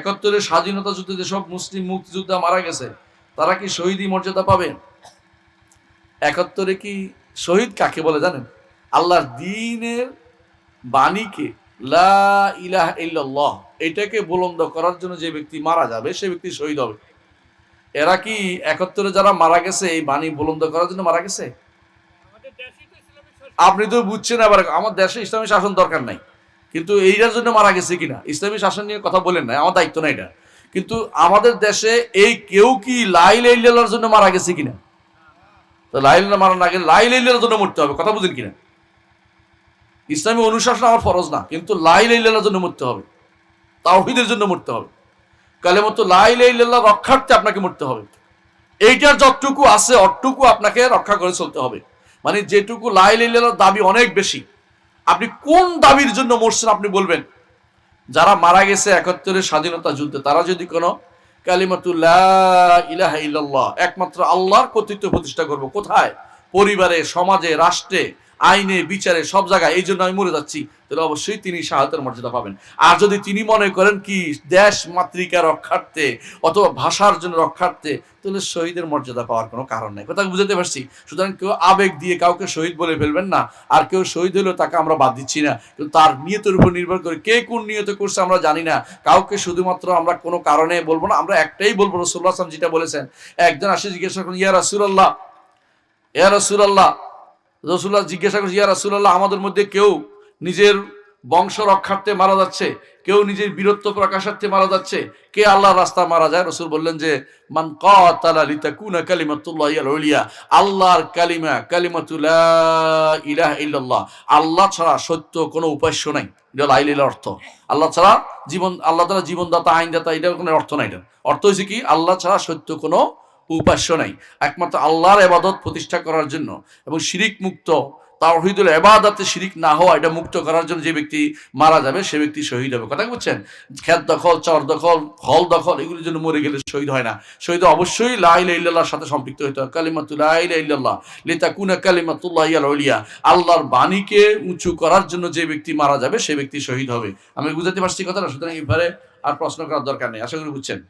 একাত্তরের স্বাধীনতা যুদ্ধে যেসব মুসলিম মুক্তিযোদ্ধা মারা গেছে তারা কি শহীদী মর্যাদা পাবে? একাত্তরে কি শহীদ কাকে বলে জানেন? আল্লাহর দিনের বাণীকে লা ইলাহ ইল্লাল্লাহ এটাকে বুলন্দ করার জন্য যে ব্যক্তি মারা যাবে সে ব্যক্তি শহীদ হবে। এরা কি একাত্তরে যারা মারা গেছে এই বাণী বুলন্দ করার জন্য মারা গেছে? আপনি তো বুঝছেন আবার আমার দেশে ইসলামী শাসন দরকার নাই। কিন্তু এইটার জন্য মারা গেছে কিনা? ইসলামী শাসন নিয়ে কথা বলেন না আমার দায়িত্ব না এটা। কিন্তু আমাদের দেশে এই কেউ কি লাইল ইল্লার জন্য মারা গেছে কিনা? তো লাইল মারা না গেলে লাইল ইল্লার জন্য মরতে হবে, কথা বুঝেন কিনা? ইসলামী অনুশাসন আমার ফরজ না, কিন্তু লাইল ইল্লার জন্য মরতে হবে। তাওহিদের জন্য মরতে হবে। কালে মতো লাইল ইল্লাহ রক্ষার্থে আপনাকে মরতে হবে। এইটার যতটুকু আছে, অতটুকু আপনাকে রক্ষা করে চলতে হবে। মানে যেটুকু লাইল ইল্লাহর দাবি অনেক বেশি। আপনি কোন দাবির জন্য মরছেন আপনি বলবেন? যারা মারা গেছে একাত্তরের স্বাধীনতা যুদ্ধে, তারা যদি কোনো কালিমাতুল্লাহ ইল্লাল্লাহ, একমাত্র আল্লাহর কর্তৃত্ব প্রতিষ্ঠা করব, কোথায়? পরিবারে, সমাজে, রাষ্ট্রে আইনে, বিচারে, সব জায়গায়। এই জন্য আমি মরে যাচ্ছি। তাহলে অবশ্যই তিনি সাহায্যের মর্যাদা পাবেন। আর যদি তিনি মনে করেন কি, দেশ মাতৃকা রক্ষার্থে অথবা ভাষার জন্য রক্ষার্থে, তাহলে শহীদের মর্যাদা পাওয়ার কোনো কারণ নেই। কথা বুঝতে পারছি? সুতরাং কেউ আবেগ দিয়ে কাউকে শহীদ বলে ফেলবেন না। আর কেউ শহীদ হলেও তাকে আমরা বাদ দিচ্ছি না। কিন্তু তার নিয়তের উপর নির্ভর করে কে কোন নিয়ত করছে আমরা জানি না। কাউকে শুধুমাত্র আমরা কোনো কারণে বলব না, আমরা একটাই বলব রসুল্লাহ আসলাম যেটা বলেছেন। একজন আসে জিজ্ঞাসা করুন ইয়া রাসুলাল্লাহ ইয়া রাসুলাল্লাহ রসুল্লাহ জিজ্ঞাসা করছে, ইয়া রাসুলাল্লাহ, আমাদের মধ্যে কেউ নিজের বংশ রক্ষার্থে মারা যাচ্ছে? কেউ নিজের বীরত্ব প্রকাশার্থে মারা যাচ্ছে? কে আল্লাহর রাস্তা মারা যায়? রসুল বললেন যে, মান কাতালা লিতাকুনা কালিমাতুল্লাহ ইয়াল উলিয়া আল্লাহর কালিমা কালিমাতুল্লাহ ইলাহা আল্লাহ ছাড়া সত্য কোনো উপাস্য নাই। এটা অর্থ। আল্লাহ ছাড়া জীবন, আল্লাহ তারা জীবনদাতা, আইনদাতা, এটার কোনো অর্থ নাই এটা। অর্থ হয়েছে কি, আল্লাহ ছাড়া সত্য কোনো উপাস্য নাই। একমাত্র আল্লাহর এবাদত প্রতিষ্ঠা করার জন্য এবং শিরিক মুক্ত তার তাওহিদুল এবাদতে শিরিক না হওয়া, এটা মুক্ত করার জন্য যে ব্যক্তি মারা যাবে, সে ব্যক্তি শহীদ হবে। কথা বুঝছেন? খেত দখল, চর দখল, হল দখল, এগুলির জন্য মরে গেলে শহীদ হয় না। শহীদ অবশ্যই লাইল ইল্লাহর সাথে সম্পৃক্ত হইতে হয় কালিমাতুল্লাহ ইল্লাল্লাহ লিতা কুনা কালিমাতুল্লাহ ইয়াল উলিয়া। আল্লাহর বাণীকে উঁচু করার জন্য যে ব্যক্তি মারা যাবে, সে ব্যক্তি শহীদ হবে। আমি বুঝাতে পারছি কথাটা, সুতরাং এবারে আর প্রশ্ন করার দরকার নেই। আশা করি বুঝছেন?